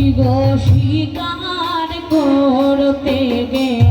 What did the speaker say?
জীব স্বীকার করতে গে।